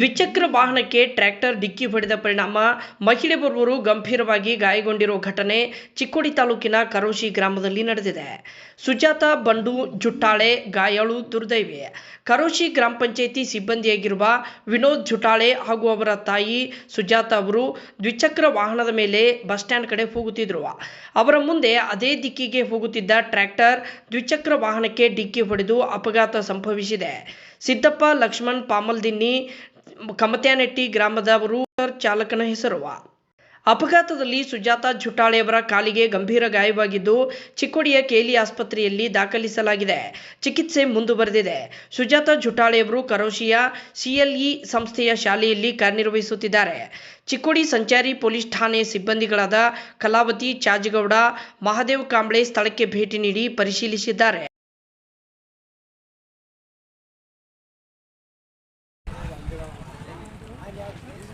ದ್ವಿಚಕ್ರ ವಾಹನಕ್ಕೆ ಟ್ರ್ಯಾಕ್ಟರ್ ಡಿಕ್ಕಿ ಹೊಡೆದ ಪರಿಣಾಮ ಮಹಿಳೆಯೋರ್ವರು ಗಂಭೀರವಾಗಿ ಗಾಯಗೊಂಡಿರುವ ಘಟನೆ ಚಿಕ್ಕೋಡಿ ತಾಲೂಕಿನ ಕರೋಶಿ ಗ್ರಾಮದಲ್ಲಿ ನಡೆದಿದೆ. ಸುಜಾತ, ಬಂಡು, ಜುಟ್ಟಾಳೆ, ಗಾಯಾಳು ದುರ್ದೈವಿ. ಕರೋಶಿ ಗ್ರಾಮ ಪಂಚಾಯಿತಿ ಸಿಬ್ಬಂದಿಯಾಗಿರುವ ವಿನೋದ್ ಜುಟಾಳೆ ಹಾಗೂ ಅವರ ತಾಯಿ ಸುಜಾತ ಅವರು ದ್ವಿಚಕ್ರ ವಾಹನದ ಮೇಲೆ ಬಸ್ ಸ್ಟ್ಯಾಂಡ್ ಕಡೆ ಹೋಗುತ್ತಿದ್ದರು ಅವರ ಮುಂದೆ ಅದೇ ದಿಕ್ಕಿಗೆ ಹೋಗುತ್ತಿದ್ದ ಟ್ರ್ಯಾಕ್ಟರ್ ದ್ವಿಚಕ್ರ ವಾಹನಕ್ಕೆ ಡಿಕ್ಕಿ ಹೊಡೆದು ಅಪಘಾತ ಸಂಭವಿಸಿದೆ. ಸಿದ್ದಪ್ಪ, ಲಕ್ಷ್ಮಣ್, ಪಾಮಲ್ದಿನ್ನಿ ಕಮತ್ಯಾನೆಟ್ಟಿ ಗ್ರಾಮದವರು ಚಾಲಕನ ಹೆಸರುವ ಅಪಘಾತದಲ್ಲಿ ಸುಜಾತ ಜುಟಾಳೆಯವರ ಕಾಲಿಗೆ ಗಂಭೀರ ಗಾಯವಾಗಿದ್ದು, ಚಿಕ್ಕೋಡಿಯ ಕೇಲಿ ಆಸ್ಪತ್ರೆಯಲ್ಲಿ ದಾಖಲಿಸಲಾಗಿದೆ. ಚಿಕಿತ್ಸೆ ಮುಂದುವರೆದಿದೆ. ಸುಜಾತ ಜುಟಾಳೆಯವರು ಕರೋಶಿಯ ಸಿಎಲ್ಇ ಸಂಸ್ಥೆಯ ಶಾಲೆಯಲ್ಲಿ ಕಾರ್ಯನಿರ್ವಹಿಸುತ್ತಿದ್ದಾರೆ. ಚಿಕ್ಕೋಡಿ ಸಂಚಾರಿ ಪೊಲೀಸ್ ಠಾಣೆ ಸಿಬ್ಬಂದಿಗಳಾದ ಕಲಾವತಿ ಚಾಜಗೌಡ, ಮಹಾದೇವ್ ಕಾಂಬ್ಳೆ ಸ್ಥಳಕ್ಕೆ ಭೇಟಿ ನೀಡಿ ಪರಿಶೀಲಿಸಿದ್ದಾರೆ.